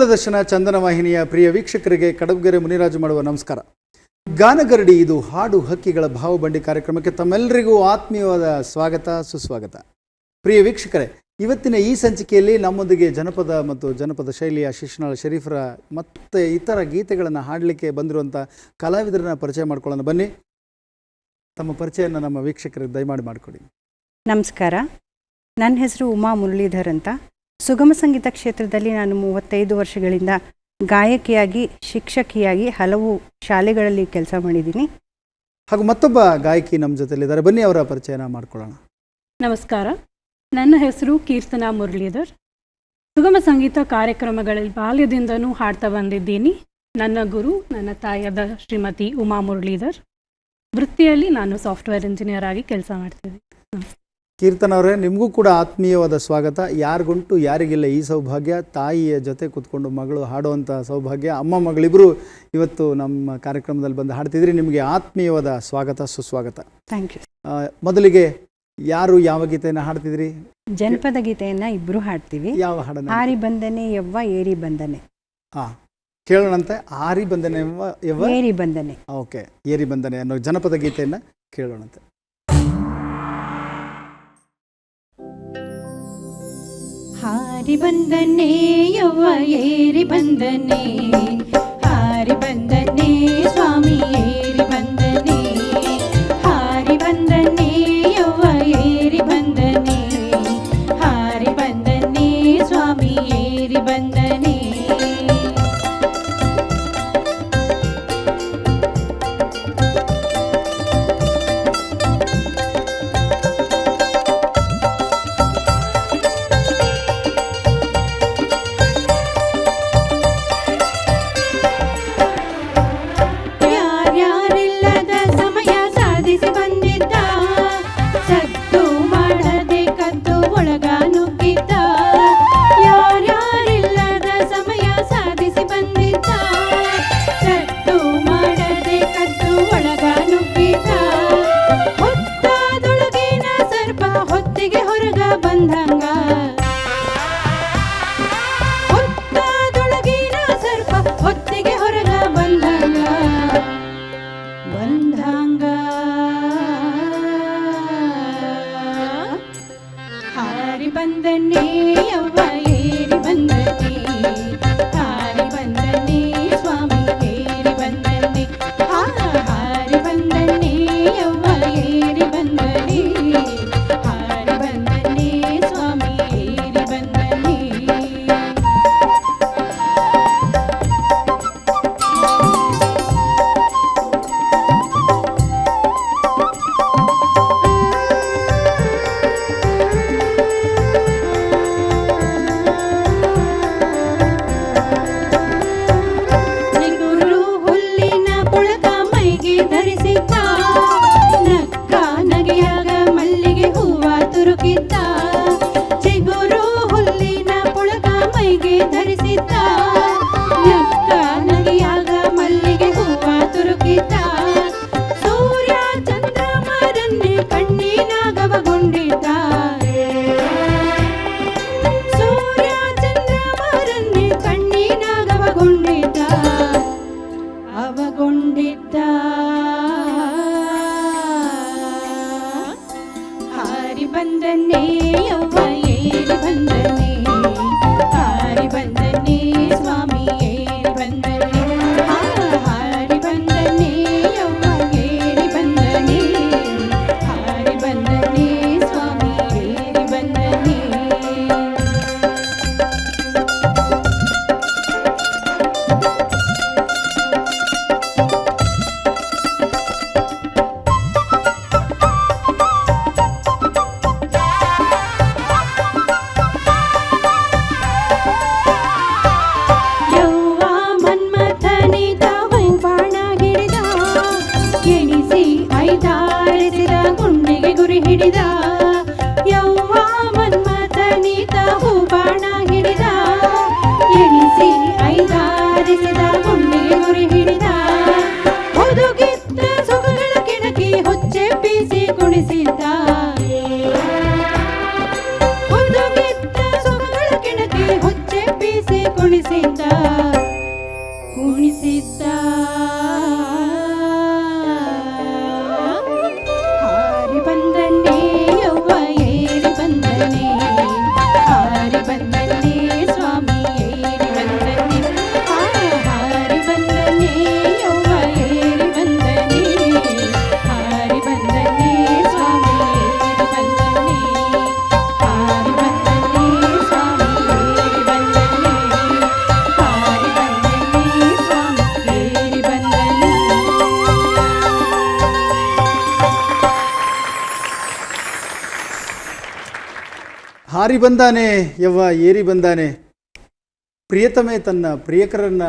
ದೂರದರ್ಶನ ಚಂದನ ವಾಹಿನಿಯ ಪ್ರಿಯ ವೀಕ್ಷಕರಿಗೆ ಕಡಬಗೆರೆ ಮುನಿರಾಜು ಮಾಡುವ ನಮಸ್ಕಾರ. ಗಾನಗರಡಿ, ಇದು ಹಾಡು ಹಕ್ಕಿಗಳ ಭಾವಬಂಡಿ ಕಾರ್ಯಕ್ರಮಕ್ಕೆ ತಮ್ಮೆಲ್ಲರಿಗೂ ಆತ್ಮೀಯವಾದ ಸ್ವಾಗತ, ಸುಸ್ವಾಗತ. ಪ್ರಿಯ ವೀಕ್ಷಕರೇ, ಇವತ್ತಿನ ಈ ಸಂಚಿಕೆಯಲ್ಲಿ ನಮ್ಮೊಂದಿಗೆ ಜನಪದ ಮತ್ತು ಜನಪದ ಶೈಲಿಯ ಶಿಶುನಾಳ ಶರೀಫರ ಮತ್ತು ಇತರ ಗೀತೆಗಳನ್ನು ಹಾಡಲಿಕ್ಕೆ ಬಂದಿರುವಂಥ ಕಲಾವಿದರನ್ನ ಪರಿಚಯ ಮಾಡ್ಕೊಳ್ಳೋಣ. ಬನ್ನಿ. ತಮ್ಮ ಪರಿಚಯನ ನಮ್ಮ ವೀಕ್ಷಕರಿಗೆ ದಯಮಾಡಿ ಮಾಡಿಕೊಡಿ. ನಮಸ್ಕಾರ. ನನ್ನ ಹೆಸರು ಉಮಾ ಮುರಳೀಧರ್ ಅಂತ. ಸುಗಮ ಸಂಗೀತ ಕ್ಷೇತ್ರದಲ್ಲಿ ನಾನು ಮೂವತ್ತೈದು ವರ್ಷಗಳಿಂದ ಗಾಯಕಿಯಾಗಿ ಶಿಕ್ಷಕಿಯಾಗಿ ಹಲವು ಶಾಲೆಗಳಲ್ಲಿ ಕೆಲಸ ಮಾಡಿದ್ದೀನಿ. ಹಾಗೂ ಮತ್ತೊಬ್ಬ ಗಾಯಕಿ ನಮ್ಮ ಜೊತೆಲಿದ್ದಾರೆ. ಬನ್ನಿ ಅವರ ಪರಿಚಯನ ಮಾಡ್ಕೊಳ್ಳೋಣ. ನಮಸ್ಕಾರ. ನನ್ನ ಹೆಸರು ಕೀರ್ತನಾ ಮುರಳೀಧರ್. ಸುಗಮ ಸಂಗೀತ ಕಾರ್ಯಕ್ರಮಗಳಲ್ಲಿ ಬಾಲ್ಯದಿಂದನೂ ಹಾಡ್ತಾ ಬಂದಿದ್ದೀನಿ. ನನ್ನ ಗುರು ನನ್ನ ತಾಯಿಯಾದ ಶ್ರೀಮತಿ ಉಮಾ ಮುರಳೀಧರ್. ವೃತ್ತಿಯಲ್ಲಿ ನಾನು ಸಾಫ್ಟ್ವೇರ್ ಇಂಜಿನಿಯರ್ ಆಗಿ ಕೆಲಸ ಮಾಡ್ತಿದ್ದೀನಿ. ಕೀರ್ತನ ಅವರೇ ನಿಮಗೂ ಕೂಡ ಆತ್ಮೀಯವಾದ ಸ್ವಾಗತ. ಯಾರಿಗುಂಟು ಯಾರಿಗಿಲ್ಲ ಈ ಸೌಭಾಗ್ಯ. ತಾಯಿಯ ಜೊತೆ ಕೂತ್ಕೊಂಡು ಮಗಳು ಹಾಡುವಂಥ ಸೌಭಾಗ್ಯ. ಅಮ್ಮ ಮಗಳಿಬ್ಬರು ಇವತ್ತು ನಮ್ಮ ಕಾರ್ಯಕ್ರಮದಲ್ಲಿ ಬಂದು ಹಾಡ್ತಿದ್ರಿ. ನಿಮಗೆ ಆತ್ಮೀಯವಾದ ಸ್ವಾಗತ ಸುಸ್ವಾಗತ. ಥ್ಯಾಂಕ್ ಯು ಮೊದಲಿಗೆ ಯಾರು ಯಾವ ಗೀತೆಯನ್ನು ಹಾಡ್ತಿದ್ರಿ? ಜನಪದ ಗೀತೆಯನ್ನು ಇಬ್ರು ಹಾಡ್ತೀವಿ. ಯಾವ ಹಾಡನ್ನು ಹಾರಿ ಬಂದನೆ ಯವ್ವ ಏರಿ ಬಂದನೆ. ಹಾ ಕೇಳೋಣಂತೆ. ಆರಿ ಬಂದನೆ ಯವ್ವ? ಏರಿ ಬಂದನೆ. ಓಕೆ ಏರಿ ಬಂದನೆ ಅನ್ನೋ ಜನಪದ ಗೀತೆಯನ್ನು ಕೇಳೋಣಂತೆ. ಹಾರಿ ಬಂದನೆ ಯವ್ವ ಏರಿ ಬಂದನೆ ಹಾರಿ ಬಂದನೆ ಬಂದನೆ ಹಾರಿ ಬಂದಾನೆ ಯವ್ವ? ಏರಿ ಬಂದಾನೆ? ಪ್ರಿಯತಮೆ ತನ್ನ ಪ್ರಿಯಕರನ್ನು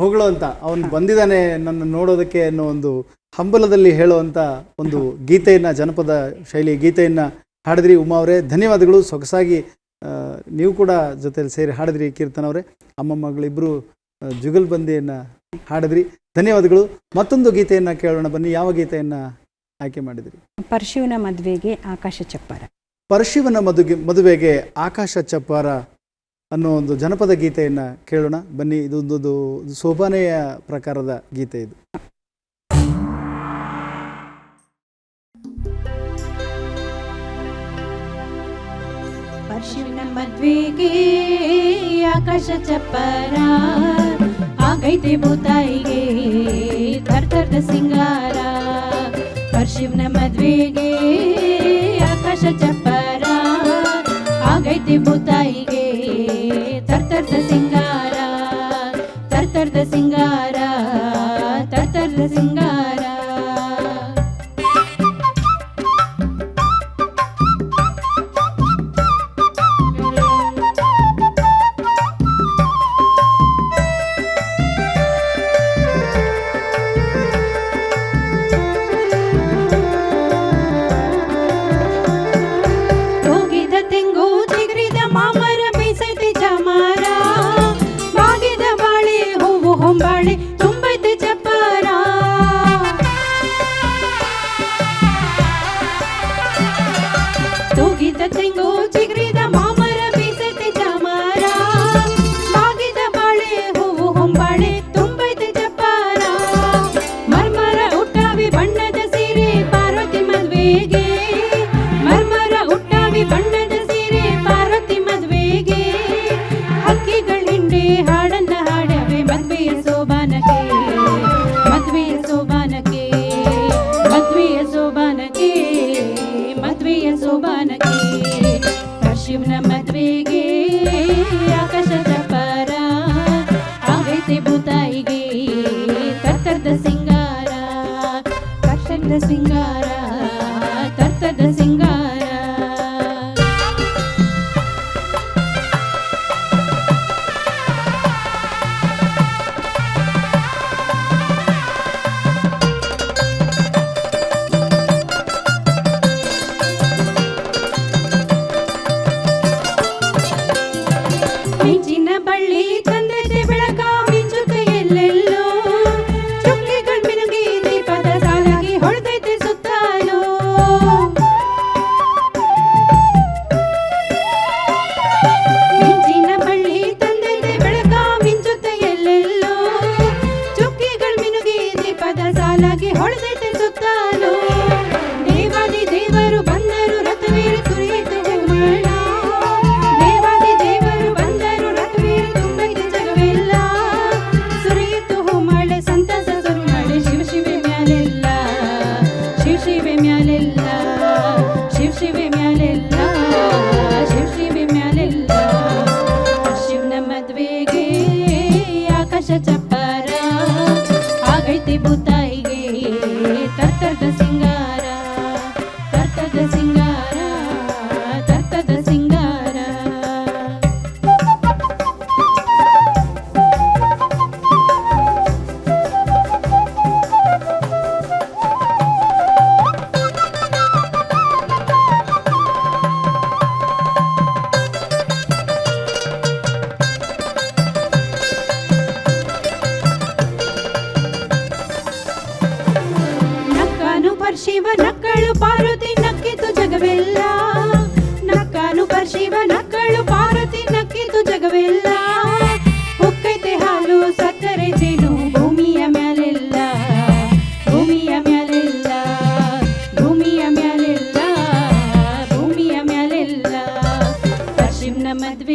ಹೊಗಳು ಅಂತ, ಅವನು ಬಂದಿದ್ದಾನೆ ನನ್ನ ನೋಡೋದಕ್ಕೆ ಅನ್ನೋ ಒಂದು ಹಂಬಲದಲ್ಲಿ ಹೇಳುವಂಥ ಒಂದು ಗೀತೆಯನ್ನು, ಜನಪದ ಶೈಲಿ ಗೀತೆಯನ್ನು ಹಾಡಿದ್ರಿ ಉಮಾ ಅವರೇ. ಧನ್ಯವಾದಗಳು. ಸೊಗಸಾಗಿ ನೀವು ಕೂಡ ಜೊತೆಯಲ್ಲಿ ಸೇರಿ ಹಾಡಿದ್ರಿ ಕೀರ್ತನ ಅವರೇ. ಅಮ್ಮ ಮಗಳಿಬ್ಬರು ಜುಗಲ್ಬಂದಿಯನ್ನು ಹಾಡಿದ್ರಿ. ಧನ್ಯವಾದಗಳು. ಮತ್ತೊಂದು ಗೀತೆಯನ್ನು ಕೇಳೋಣ ಬನ್ನಿ. ಯಾವ ಗೀತೆಯನ್ನು ಆಯ್ಕೆ ಮಾಡಿದ್ರಿ? ಪರಶುವಿನ ಮದುವೆಗೆ ಆಕಾಶ ಚಪ್ಪರ. ಪರಶಿವನ ಮದುಗೆ, ಮದುವೆಗೆ ಆಕಾಶ ಚಪ್ಪಾರ ಅನ್ನೋ ಒಂದು ಜನಪದ ಗೀತೆಯನ್ನು ಕೇಳೋಣ. ಬನ್ನಿ ಇದೊಂದೊಂದು ಸೋಬಾನೆಯ ಪ್ರಕಾರದ ಗೀತೆ ಇದು. ಪರಶಿವನ ಮದ್ವೆಗೆ ಆಕಾಶ ಚಪ್ಪರ, ಆಗೈತೆ ಭೂತಾಯಿಗೆ ತರ್ತರ್ದ ಸಿಂಗಾರ. ಪರಶಿವನ ಮದ್ವೆಗೆ ಆಕಾಶ ಚಪ್ಪರ ಆಗೈತಿ ಭೂತಾಯಿಗೆ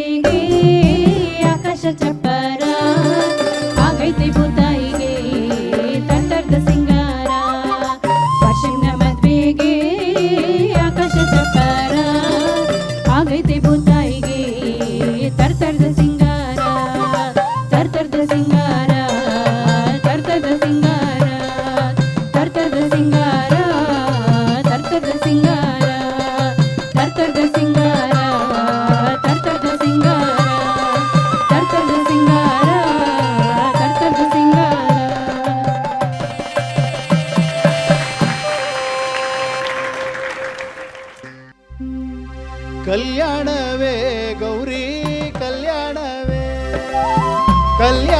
tinggi akan secepat ಕಲ್ಯಾಣವೇ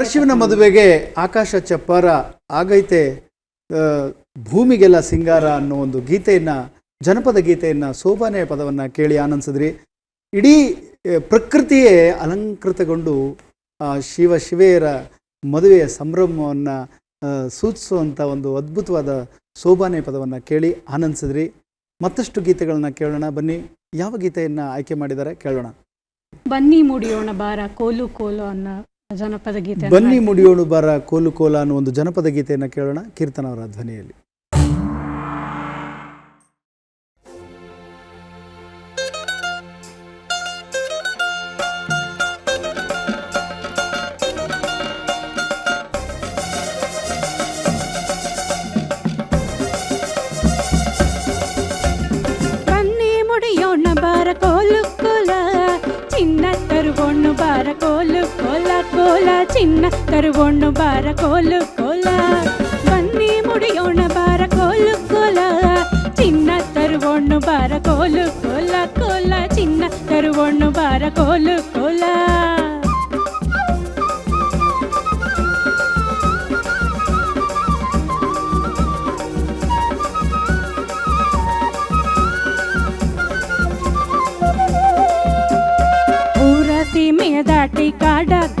ಪರಶಿವನ ಮದುವೆಗೆ ಆಕಾಶ ಚಪ್ಪಾರ ಆಗೈತೆ ಭೂಮಿಗೆಲ್ಲ ಸಿಂಗಾರ ಅನ್ನೋ ಒಂದು ಗೀತೆಯನ್ನು, ಜನಪದ ಗೀತೆಯನ್ನು ಸೋಬಾನೆ ಪದವನ್ನು ಕೇಳಿ ಆನಂದಿಸಿದ್ರಿ. ಇಡೀ ಪ್ರಕೃತಿಯೇ ಅಲಂಕೃತಗೊಂಡು ಶಿವ ಶಿವೆಯರ ಮದುವೆಯ ಸಂಭ್ರಮವನ್ನು ಸೂಚಿಸುವಂಥ ಒಂದು ಅದ್ಭುತವಾದ ಸೋಬಾನೆ ಪದವನ್ನು ಕೇಳಿ ಆನಂದಿಸಿದ್ರಿ. ಮತ್ತಷ್ಟು ಗೀತೆಗಳನ್ನು ಕೇಳೋಣ. ಬನ್ನಿ, ಯಾವ ಗೀತೆಯನ್ನು ಆಯ್ಕೆ ಮಾಡಿದ್ದಾರೆ ಕೇಳೋಣ. ಬನ್ನಿ ಮುಡಿಯೋಣ ಬಾರ, ಕೋಲು ಕೋಲು ಅನ್ನೋ ಜನಪದ ಗೀತೆ ಬನ್ನಿ ಮುಡಿಯೋಣು ಬರ ಕೋಲು ಕೋಲ ಅನ್ನೋ ಒಂದು ಜನಪದ ಗೀತೆಯನ್ನು ಕೇಳೋಣ ಕೀರ್ತನ ಅವರ ಧ್ವನಿಯಲ್ಲಿ. ಚಿನ್ನ ತರುವೊಣ್ಣು ಬಾರ ಕೋಲು ಕೋಲ ಬನ್ನಿ ಮುಡಿಯೋಣ ಬಾರ ಕೋಲು ಕೋಲ ಚಿನ್ನ ತರುವೊಣ್ಣು ಬಾರ ಕೋಲು ಕೋಲ ಕೋಲ ಚಿನ್ನ ತರುವೊಣ್ಣು ಬಾರ ಕೋಲು ಕೋಲ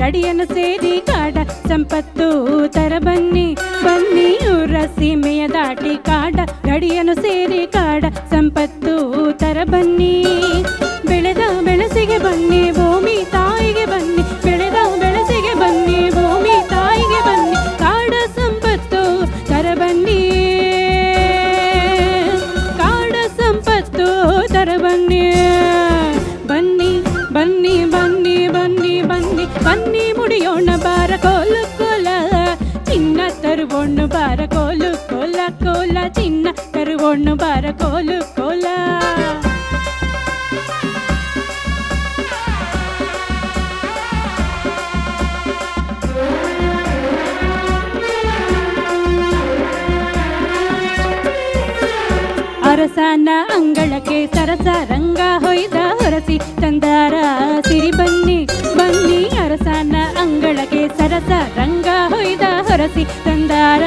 ಗಡಿಯನ್ನು ಸೇರಿ ಕಾಡ ಸಂಪತ್ತು ತರ ಬನ್ನಿ ಬನ್ನಿ ಊರ ಸೀಮೆಯ ದಾಟಿ ಕಾಡ ಗಡಿಯನ್ನು ಸೇರಿ ಅರಸನ ಅಂಗಳಕ್ಕೆ ಸರಸ ರಂಗ ಹೊಯ್ದ ಹೊರಸಿ ತಂದಾರ ಸಿರಿ ಬನ್ನಿ ಬನ್ನಿ ಅರಸನ ಅಂಗಳಕ್ಕೆ ಸರಸ ರಂಗ ಹೊಯ್ದ ಹೊರಸಿ ತಂದಾರ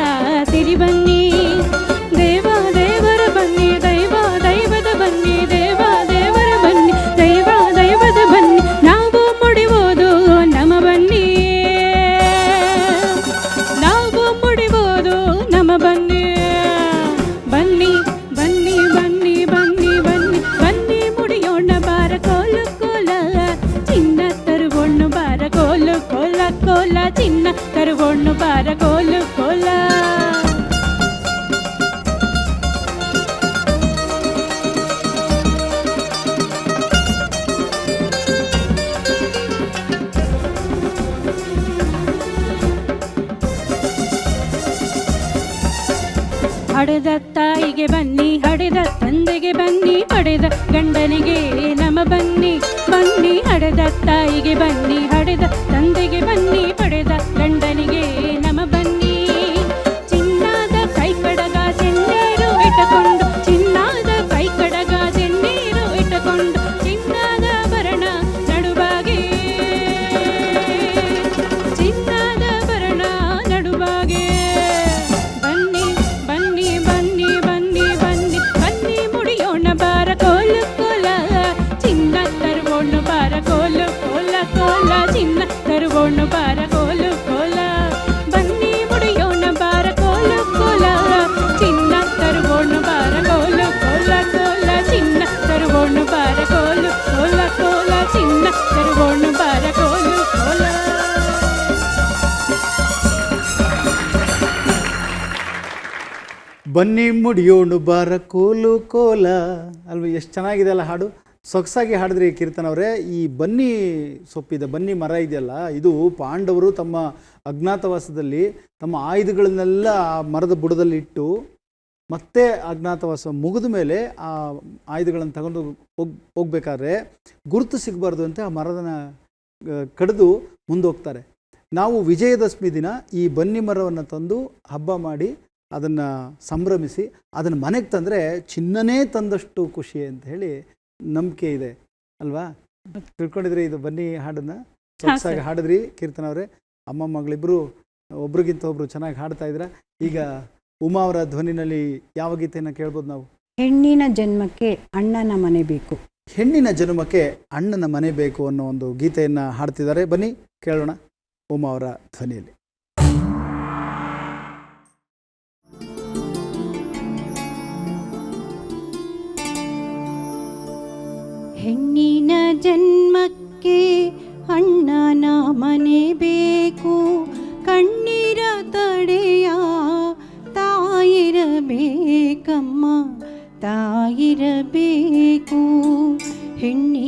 ಸಿರಿ ಬನ್ನಿ. ಹಡೆದ ತಾಯಿಗೆ ಬನ್ನಿ, ಹಡೆದ ತಂದೆಗೆ ಬನ್ನಿ, ಪಡೆದ ಗಂಡನಿಗೆ ನಮ ಬನ್ನಿ ಬನ್ನಿ, ಹಡೆದ ತಾಯಿಗೆ ಬನ್ನಿ, ಹಡೆದ ತಂದೆಗೆ ಬನ್ನಿ, ಪಡೆದ ಗಂಡನಿಗೆ ನಮ ಬನ್ನಿ ಮುಡಿಯೋಣು ಬಾರ ಕೋಲು ಕೋಲ. ಅಲ್ವ, ಎಷ್ಟು ಚೆನ್ನಾಗಿದೆ ಅಲ್ಲ ಹಾಡು. ಸೊಗಸಾಗಿ ಹಾಡಿದ್ರಿ ಕೀರ್ತನ್ ಅವರೇ. ಈ ಬನ್ನಿ ಸೊಪ್ಪಿದೆ ಬನ್ನಿ ಮರ ಇದೆಯಲ್ಲ, ಇದು ಪಾಂಡವರು ತಮ್ಮ ಅಜ್ಞಾತವಾಸದಲ್ಲಿ, ತಮ್ಮ ಆಯುಧಗಳನ್ನೆಲ್ಲ ಆ ಮರದ ಬುಡದಲ್ಲಿ ಇಟ್ಟು, ಮತ್ತೆ ಅಜ್ಞಾತವಾಸ ಮುಗಿದ ಮೇಲೆ ಆ ಆಯುಧಗಳನ್ನು ತಗೊಂಡು ಹೋಗ್, ಹೋಗ್ಬೇಕಾದ್ರೆ ಗುರುತು ಸಿಗಬಾರ್ದು ಅಂತ ಆ ಮರದನ ಕಡಿದು ಮುಂದೋಗ್ತಾರೆ. ನಾವು ವಿಜಯದಶಮಿ ದಿನ ಈ ಬನ್ನಿ ಮರವನ್ನು ತಂದು ಹಬ್ಬ ಮಾಡಿ ಅದನ್ನು ಸಂಭ್ರಮಿಸಿ ಅದನ್ನು ಮನೆಗೆ ತಂದರೆ ಚಿನ್ನನೇ ತಂದಷ್ಟು ಖುಷಿ ಅಂತ ಹೇಳಿ ನಂಬಿಕೆ ಇದೆ ಅಲ್ವಾ? ತಿಳ್ಕೊಂಡಿದ್ರಿ ಇದು ಬನ್ನಿ ಹಾಡನ್ನ? ಸೊಗಸಾಗಿ. ಹಾಡಿದ್ರಿ ಕೀರ್ತನ ಅವರೇ. ಅಮ್ಮ ಮಗಳಿಬ್ಬರು ಒಬ್ರಿಗಿಂತ ಒಬ್ರು ಚೆನ್ನಾಗಿ ಹಾಡ್ತಾ ಇದ್ರ. ಈಗ ಉಮಾ ಅವರ ಧ್ವನಿನಲ್ಲಿ ಯಾವ ಗೀತೆಯನ್ನು ಕೇಳ್ಬೋದು ನಾವು? ಹೆಣ್ಣಿನ ಜನ್ಮಕ್ಕೆ ಅಣ್ಣನ ಮನೆ ಬೇಕು. ಹೆಣ್ಣಿನ ಜನ್ಮಕ್ಕೆ ಅಣ್ಣನ ಮನೆ ಬೇಕು ಅನ್ನೋ ಒಂದು ಗೀತೆಯನ್ನು ಹಾಡ್ತಿದ್ದಾರೆ. ಬನ್ನಿ ಕೇಳೋಣ ಉಮಾ ಅವರ ಧ್ವನಿಯಲ್ಲಿ. ಹೆಣ್ಣಿನ ಜನ್ಮಕ್ಕೆ ಅಣ್ಣನ ಮನೆ ಬೇಕು. ಕಣ್ಣೀರ ತಡೆಯ ತಾಯಿರಬೇಕಮ್ಮ ತಾಯಿರಬೇಕು. ಹೆಣ್ಣಿನ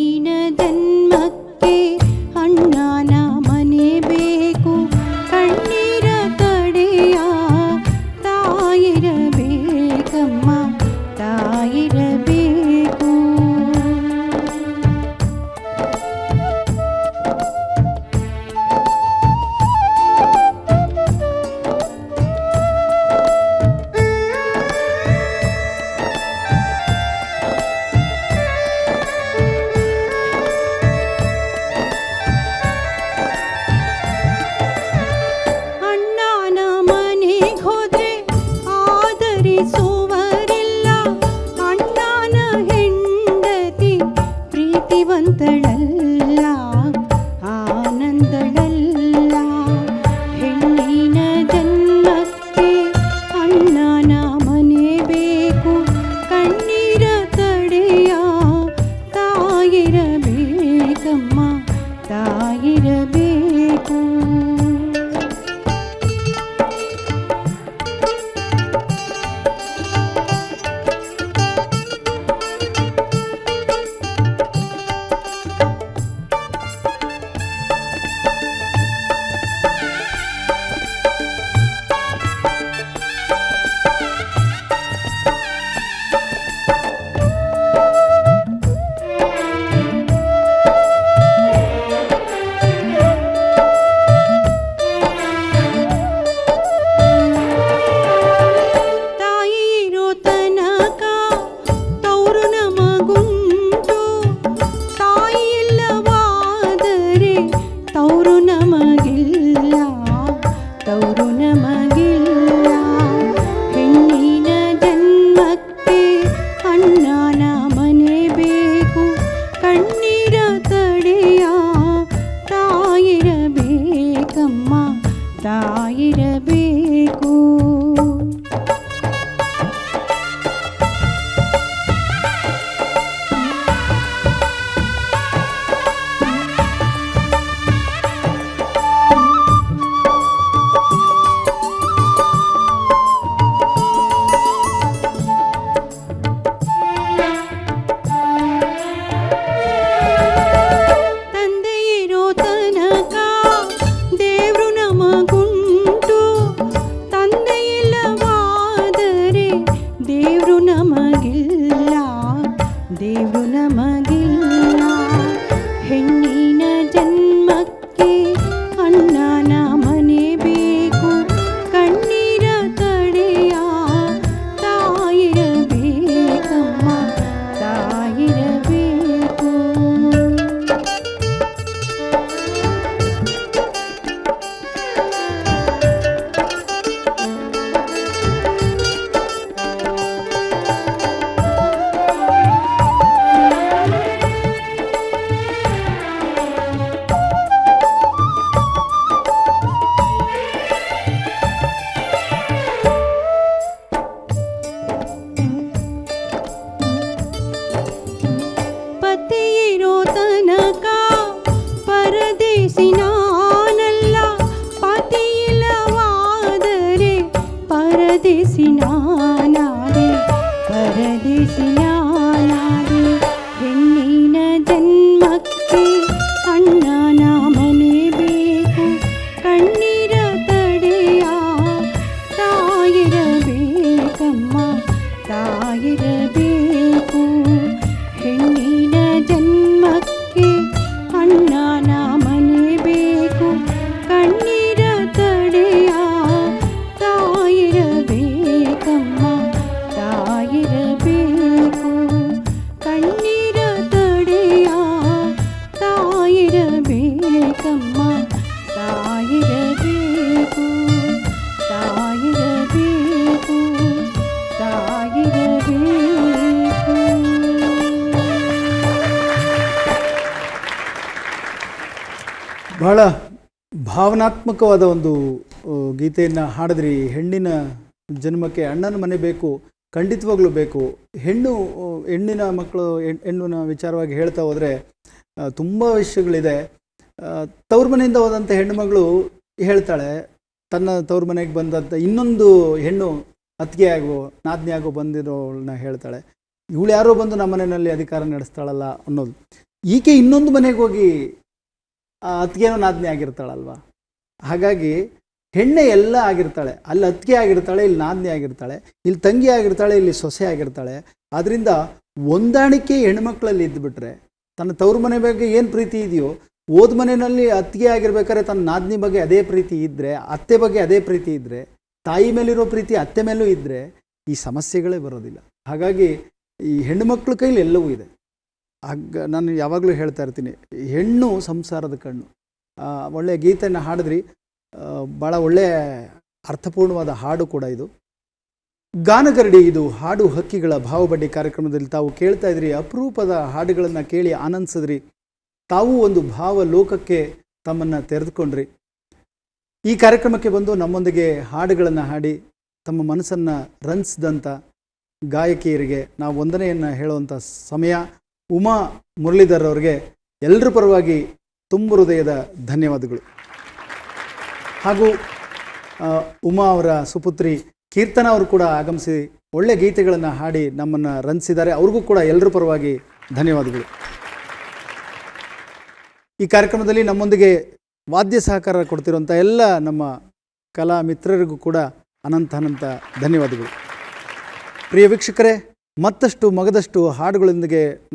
ದೇವು ನಮಗಿಲ್ಲ. ಹೆಣ್ಣಿ ಭಾವನಾತ್ಮಕವಾದ ಒಂದು ಗೀತೆಯನ್ನು ಹಾಡಿದ್ರಿ. ಹೆಣ್ಣಿನ ಜನ್ಮಕ್ಕೆ ಅಣ್ಣನ ಮನೆ ಬೇಕು, ಖಂಡಿತವಾಗ್ಲೂ ಬೇಕು. ಹೆಣ್ಣು ಹೆಣ್ಣಿನ ಮಕ್ಕಳು, ಹೆಣ್- ಹೆಣ್ಣಿನ ವಿಚಾರವಾಗಿ ಹೇಳ್ತಾ ಹೋದರೆ ತುಂಬ ವಿಷಯಗಳಿದೆ. ತವ್ರ ಮನೆಯಿಂದ ಹೋದಂಥ ಹೆಣ್ಣು ಮಗಳು ಹೇಳ್ತಾಳೆ, ತನ್ನ ತವ್ರ ಮನೆಗೆ ಬಂದಂಥ ಇನ್ನೊಂದು ಹೆಣ್ಣು ಅತ್ತಿಗೆ ಆಗೋ, ನಾದ್ನಿ ಆಗೋ ಬಂದಿರೋಳನ್ನ ಹೇಳ್ತಾಳೆ. ಇವಳು ಯಾರೋ ಬಂದು ನಮ್ಮ ಮನೆಯಲ್ಲಿ ಅಧಿಕಾರ ನಡೆಸ್ತಾಳಲ್ಲ ಅನ್ನೋದು. ಈಕೆ ಇನ್ನೊಂದು ಮನೆಗೆ ಹೋಗಿ ಅತ್ತಿಗೆನೋ ನಾದ್ನಿ ಆಗಿರ್ತಾಳಲ್ವಾ? ಹಾಗಾಗಿ ಹೆಣ್ಣೆ ಎಲ್ಲ ಆಗಿರ್ತಾಳೆ. ಅಲ್ಲಿ ಅತ್ತಿಗೆ ಆಗಿರ್ತಾಳೆ, ಇಲ್ಲಿ ನಾದ್ನಿ ಆಗಿರ್ತಾಳೆ, ಇಲ್ಲಿ ತಂಗಿ ಆಗಿರ್ತಾಳೆ, ಇಲ್ಲಿ ಸೊಸೆ ಆಗಿರ್ತಾಳೆ. ಆದ್ದರಿಂದ ಹೊಂದಾಣಿಕೆ ಹೆಣ್ಮಕ್ಳಲ್ಲಿ ಇದ್ದುಬಿಟ್ರೆ ತನ್ನ ತವ್ರ ಮನೆ ಬಗ್ಗೆ ಏನು ಪ್ರೀತಿ ಇದೆಯೋ ಓದ್ ಮನೆಯಲ್ಲಿ ಅತ್ತಿಗೆ ಆಗಿರ್ಬೇಕಾದ್ರೆ ತನ್ನ ನಾದಿನಿ ಬಗ್ಗೆ ಅದೇ ಪ್ರೀತಿ ಇದ್ದರೆ ಅತ್ತೆ ಬಗ್ಗೆ ಅದೇ ಪ್ರೀತಿ ಇದ್ದರೆ ತಾಯಿ ಮೇಲಿರೋ ಪ್ರೀತಿ ಅತ್ತೆ ಮೇಲೂ ಇದ್ದರೆ ಈ ಸಮಸ್ಯೆಗಳೇ ಬರೋದಿಲ್ಲ. ಹಾಗಾಗಿ ಈ ಹೆಣ್ಣುಮಕ್ಳ ಕೈಲಿ ಎಲ್ಲವೂ ಇದೆ. ಆಗ ನಾನು ಯಾವಾಗಲೂ ಹೇಳ್ತಾ ಇರ್ತೀನಿ, ಹೆಣ್ಣು ಸಂಸಾರದ ಕಣ್ಣು. ಒಳ್ಳೆಯ ಗೀತೆಯನ್ನು ಹಾಡಿದ್ರಿ. ಭಾಳ ಒಳ್ಳೆಯ ಅರ್ಥಪೂರ್ಣವಾದ ಹಾಡು ಕೂಡ ಇದು. ಗಾನಗರಡಿ ಇದು ಹಾಡು ಹಕ್ಕಿಗಳ ಭಾವಬಡ್ಡಿ ಕಾರ್ಯಕ್ರಮದಲ್ಲಿ ತಾವು ಕೇಳ್ತಾ ಇದ್ರಿ. ಅಪರೂಪದ ಹಾಡುಗಳನ್ನು ಕೇಳಿ ಆನಂದಿಸಿದ್ರಿ. ತಾವು ಒಂದು ಭಾವ ಲೋಕಕ್ಕೆ ತಮ್ಮನ್ನು ತೆರೆದುಕೊಂಡ್ರಿ. ಈ ಕಾರ್ಯಕ್ರಮಕ್ಕೆ ಬಂದು ನಮ್ಮೊಂದಿಗೆ ಹಾಡುಗಳನ್ನು ಹಾಡಿ, ತಮ್ಮ ಮನಸ್ಸನ್ನು ರಂಜಿಸಿದಂಥ ಗಾಯಕಿಯರಿಗೆ ನಾವು ವಂದನೆಯನ್ನು ಹೇಳುವಂಥ ಸಮಯ ಉಮಾ ಮುರಳೀಧರ್ ಅವರಿಗೆ ಎಲ್ಲರ ಪರವಾಗಿ ತುಂಬ ಹೃದಯದ ಧನ್ಯವಾದಗಳು. ಹಾಗೂ ಉಮಾ ಅವರ ಸುಪುತ್ರಿ ಕೀರ್ತನ ಅವರು ಕೂಡ ಆಗಮಿಸಿ ಒಳ್ಳೆ ಗೀತೆಗಳನ್ನು ಹಾಡಿ ನಮ್ಮನ್ನು ರಂಜಿಸಿದ್ದಾರೆ. ಅವ್ರಿಗೂ ಕೂಡ ಎಲ್ಲರ ಪರವಾಗಿ ಧನ್ಯವಾದಗಳು. ಈ ಕಾರ್ಯಕ್ರಮದಲ್ಲಿ ನಮ್ಮೊಂದಿಗೆ ವಾದ್ಯ ಸಹಕಾರ ಕೊಡ್ತಿರುವಂಥ ಎಲ್ಲ ನಮ್ಮ ಕಲಾ ಮಿತ್ರರಿಗೂ ಕೂಡ ಅನಂತ ಅನಂತ ಧನ್ಯವಾದಗಳು. ಪ್ರಿಯ ವೀಕ್ಷಕರೇ, ಮತ್ತಷ್ಟು ಮಗದಷ್ಟು ಹಾಡುಗಳೊಂದಿಗೆ